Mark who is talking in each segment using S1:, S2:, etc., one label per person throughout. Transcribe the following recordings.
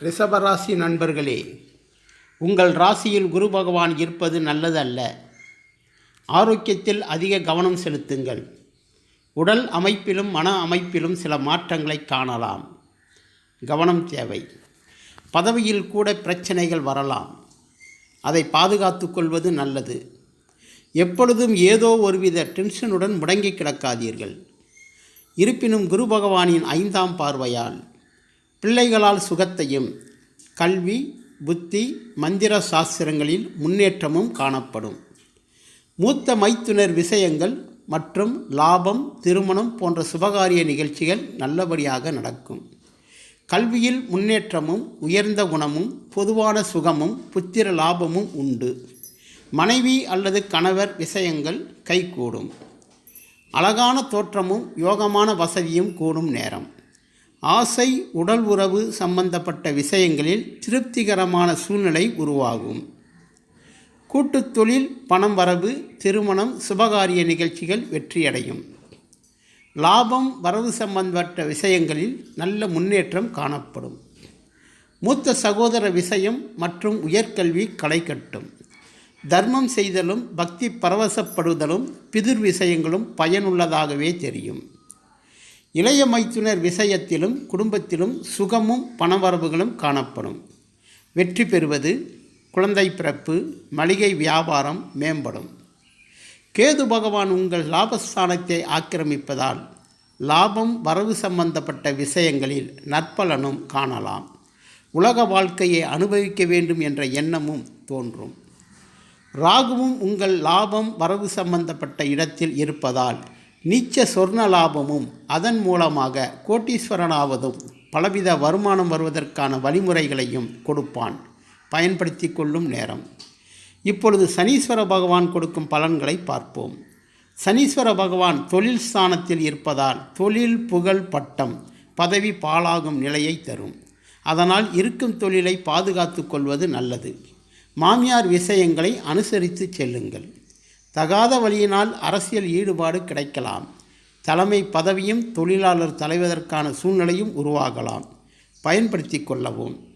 S1: ரிஷபராசி நண்பர்களே உங்கள் ராசியில் குரு பகவான் இருப்பது நல்லதல்ல. ஆரோக்கியத்தில் அதிக கவனம் செலுத்துங்கள். உடல் அமைப்பிலும் மன அமைப்பிலும் சில மாற்றங்களை காணலாம். கவனம் தேவை. பதவியில் கூட பிரச்சனைகள் வரலாம். அதை பாதுகாத்து கொள்வது நல்லது. எப்பொழுதும் ஏதோ ஒருவித டென்ஷனுடன் முடங்கி கிடக்காதீர்கள். இருப்பினும் குரு பகவானின் ஐந்தாம் பார்வையால் பிள்ளைகளால் சுகத்தையும் கல்வி புத்தி மந்திர சாஸ்திரங்களில் முன்னேற்றமும் காணப்படும். மூத்த மைத்துனர் விஷயங்கள் மற்றும் லாபம் திருமணம் போன்ற சுபகாரிய நிகழ்ச்சிகள் நல்லபடியாக நடக்கும். கல்வியில் முன்னேற்றமும் உயர்ந்த குணமும் பொதுவான சுகமும் புத்திர லாபமும் உண்டு. மனைவி அல்லது கணவர் விஷயங்கள் கைகூடும். அழகான தோற்றமும் யோகமான வசதியும் கூடும் நேரம். ஆசை உடல் உறவு சம்பந்தப்பட்ட விஷயங்களில் திருப்திகரமான சூழ்நிலை உருவாகும். கூட்டுத் தொழில் பணம் வரவு திருமணம் சுபகாரிய நிகழ்ச்சிகள் வெற்றியடையும். லாபம் வரவு சம்பந்தப்பட்ட விஷயங்களில் நல்ல முன்னேற்றம் காணப்படும். மூத்த சகோதர விஷயம் மற்றும் உயர்கல்வி களை கட்டும். தர்மம் செய்தலும் பக்தி பரவசப்படுதலும் பிதிர் விஷயங்களும் பயனுள்ளதாகவே தெரியும். இளைய மைத்துனர் விஷயத்திலும் குடும்பத்திலும் சுகமும் பணவரவுகளும் காணப்படும். வெற்றி பெறுவது குழந்தை பிறப்பு மளிகை வியாபாரம் மேம்படும். கேது பகவான் உங்கள் லாபஸ்தானத்தை ஆக்கிரமிப்பதால் லாபம் வரவு சம்பந்தப்பட்ட விஷயங்களில் நற்பலனும் காணலாம். உலக வாழ்க்கையை அனுபவிக்க வேண்டும் என்ற எண்ணமும் தோன்றும். ராகுவும் உங்கள் லாபம் வரவு சம்பந்தப்பட்ட இடத்தில் இருப்பதால் நீச்ச சொர்ண லாபமும் அதன் மூலமாக கோட்டீஸ்வரனாவதும் பலவித வருமானம் வருவதற்கான வழிமுறைகளையும் கொடுப்பான். பயன்படுத்தி கொள்ளும் நேரம். இப்பொழுது சனீஸ்வர பகவான் கொடுக்கும் பலன்களை பார்ப்போம். சனீஸ்வர பகவான் தொழில் ஸ்தானத்தில் இருப்பதால் தொழில் புகழ் பட்டம் பதவி பாழாகும் நிலையை தரும். அதனால் இருக்கும் தொழிலை பாதுகாத்து கொள்வது நல்லது. மாமியார் விஷயங்களை அனுசரித்து செல்லுங்கள். தகாத வழியினால் அரசியல் ஈடுபாடு கிடைக்கலாம். தலைமை பதவியும் தொழிலாளர் தலைவதற்கான சூழ்நிலையும் உருவாகலாம். பயன்படுத்தி கொள்ளவும்.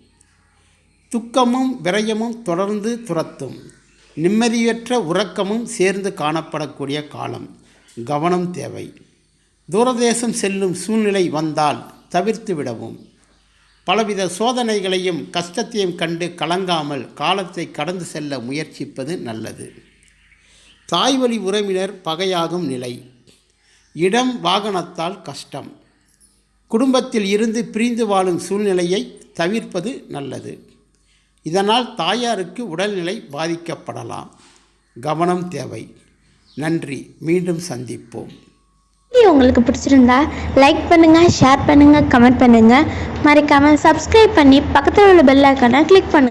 S1: துக்கமும் விரயமும் தொடர்ந்து துரத்தும். நிம்மதியற்ற உறக்கமும் சேர்ந்து காணப்படக்கூடிய காலம். கவனம் தேவை. தூரதேசம் செல்லும் சூழ்நிலை வந்தால் தவிர்த்து விடவும். பலவித சோதனைகளையும் கஷ்டத்தையும் கண்டு கலங்காமல் காலத்தை கடந்து செல்ல முயற்சிப்பது நல்லது. தாய்வழி உறவினர் பகையாகும் நிலை. இடம் வாகனத்தால் கஷ்டம். குடும்பத்தில் இருந்து பிரிந்து வாழும் சூழ்நிலையை தவிர்ப்பது நல்லது. இதனால் தாயாருக்கு உடல்நிலை பாதிக்கப்படலாம். கவனம் தேவை. நன்றி. மீண்டும் சந்திப்போம்.
S2: வீடியோ உங்களுக்கு பிடிச்சிருந்தா லைக் பண்ணுங்கள் ஷேர் பண்ணுங்கள் கமெண்ட் பண்ணுங்கள் மறக்காமல் சப்ஸ்கிரைப் பண்ணி பக்கத்தில் உள்ள பெல் ஐக்கானை கிளிக் பண்ணுங்கள்